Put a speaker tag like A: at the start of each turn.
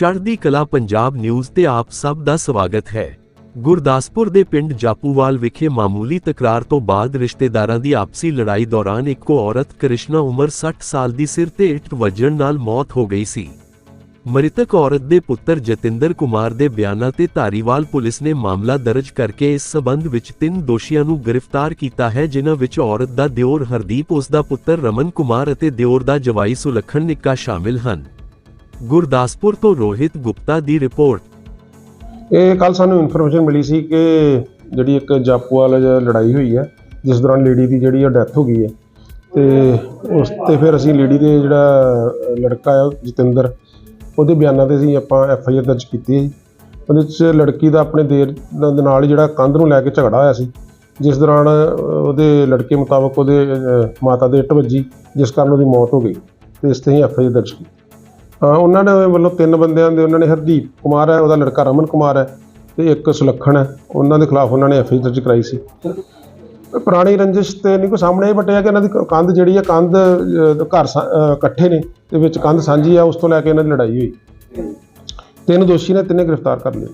A: ਚੜ੍ਹਦੀ ਕਲਾ ਪੰਜਾਬ ਨਿਊਜ਼ ਤੇ ਆਪ ਸਭ ਦਾ ਸਵਾਗਤ ਹੈ। ਗੁਰਦਾਸਪੁਰ ਦੇ ਪਿੰਡ ਜਾਪੂਵਾਲ ਵਿਖੇ ਮਾਮੂਲੀ ਤਕਰਾਰ ਤੋਂ ਬਾਅਦ ਰਿਸ਼ਤੇਦਾਰਾਂ ਦੀ ਆਪਸੀ ਲੜਾਈ ਦੌਰਾਨ ਇੱਕੋ ਔਰਤ ਕ੍ਰਿਸ਼ਨਾ ਉਮਰ 60 ਸਾਲ ਦੀ ਸਿਰ ਤੇ ਇੱਟ ਵੱਜਣ ਨਾਲ ਮੌਤ ਹੋ ਗਈ ਸੀ। ਮ੍ਰਿਤਕ ਔਰਤ ਦੇ ਪੁੱਤਰ ਜਤਿੰਦਰ ਕੁਮਾਰ ਦੇ ਬਿਆਨਾਂ ਤੇ ਧਾਰੀਵਾਲ ਪੁਲਿਸ ਨੇ ਮਾਮਲਾ ਦਰਜ ਕਰਕੇ ਇਸ ਸਬੰਧ ਵਿੱਚ ਤਿੰਨ ਦੋਸ਼ੀਆਂ ਨੂੰ ਗ੍ਰਿਫਤਾਰ ਕੀਤਾ ਹੈ, ਜਿਨ੍ਹਾਂ ਵਿੱਚ ਔਰਤ ਦਾ ਦਿਓਰ ਹਰਦੀਪ, ਉਸ ਦਾ ਪੁੱਤਰ ਰਮਨ ਕੁਮਾਰ ਅਤੇ ਦਿਓਰ ਦਾ ਜਵਾਈ ਸੁਲੱਖਣ ਨਿੱਕਾ ਸ਼ਾਮਿਲ ਹਨ। ਗੁਰਦਾਸਪੁਰ ਤੋਂ ਰੋਹਿਤ ਗੁਪਤਾ ਦੀ ਰਿਪੋਰਟ।
B: ਇਹ ਕੱਲ ਸਾਨੂੰ ਇਨਫੋਰਮੇਸ਼ਨ ਮਿਲੀ ਸੀ ਕਿ ਜਿਹੜੀ ਇੱਕ ਜਾਪੂਵਾਲ ਜ- ਲੜਾਈ ਹੋਈ ਹੈ, ਜਿਸ ਦੌਰਾਨ ਲੇਡੀ ਦੀ ਜਿਹੜੀ ਉਹ ਡੈਥ ਹੋ ਗਈ ਹੈ। ਤੇ ਉਸ ਤੇ ਫਿਰ ਅਸੀਂ ਲੇਡੀ ਦੇ ਜਿਹੜਾ ਲੜਕਾ ਹੈ ਜਤਿੰਦਰ, ਉਹਦੇ ਬਿਆਨਾਂ ਤੇ ਅਸੀਂ ਆਪਾਂ ਐਫ ਆਈ ਆਰ ਦਰਜ ਕੀਤੀ ਹੈ ਜੀ। ਉਹਦੇ ਚ ਲੜਕੀ ਦਾ ਆਪਣੇ ਦੇਰ ਦੇ ਨਾਲ ਜਿਹੜਾ ਕੰਧ ਨੂੰ ਲੈ ਕੇ ਝਗੜਾ ਹੋਇਆ ਸੀ, ਜਿਸ ਦੌਰਾਨ ਉਹਦੇ ਲੜਕੇ ਮੁਤਾਬਕ ਉਹਦੇ ਮਾਤਾ ਦੇ ਇੱਟ ਵੱਜੀ, ਜਿਸ ਕਾਰਨ ਉਹਦੀ ਮੌਤ ਹੋ ਗਈ। ਤੇ ਇਸ ਤੇ ਹੀ ਐਫ ਆਈ ਆਰ ਦਰਜ ਕੀਤੀ। ਉਹਨਾਂ ਦੇ ਵੱਲੋਂ ਤਿੰਨ ਬੰਦਿਆਂ ਦੇ, ਉਹਨਾਂ ਨੇ ਹਰਦੀਪ ਕੁਮਾਰ ਹੈ, ਉਹਦਾ ਲੜਕਾ ਰਮਨ ਕੁਮਾਰ ਹੈ ਤੇ ਇੱਕ ਸੁਲੱਖਣ ਹੈ। ਉਹਨਾਂ ਦੇ ਖਿਲਾਫ ਉਹਨਾਂ ਨੇ ਐਫ ਆਈ ਦਰਜ ਕਰਾਈ ਸੀ। ਪੁਰਾਣੀ ਰੰਜਿਸ਼ ਤੇ ਨਹੀਂ, ਕੋਈ ਸਾਹਮਣੇ ਇਹ ਬਟਿਆ ਕਿ ਇਹਨਾਂ ਦੀ ਕੰਧ ਜਿਹੜੀ ਹੈ, ਕੰਧ ਘਰ ਇਕੱਠੇ ਨੇ, ਤੇ ਵਿੱਚ ਕੰਧ ਸਾਂਝੀ ਆ, ਉਸ ਤੋਂ ਲੈ ਕੇ ਇਹਨਾਂ ਦੀ ਲੜਾਈ ਹੋਈ। ਤਿੰਨ ਦੋਸ਼ੀ ਨੇ, ਤਿੰਨੇ ਗ੍ਰਿਫਤਾਰ ਕਰ ਲਏ।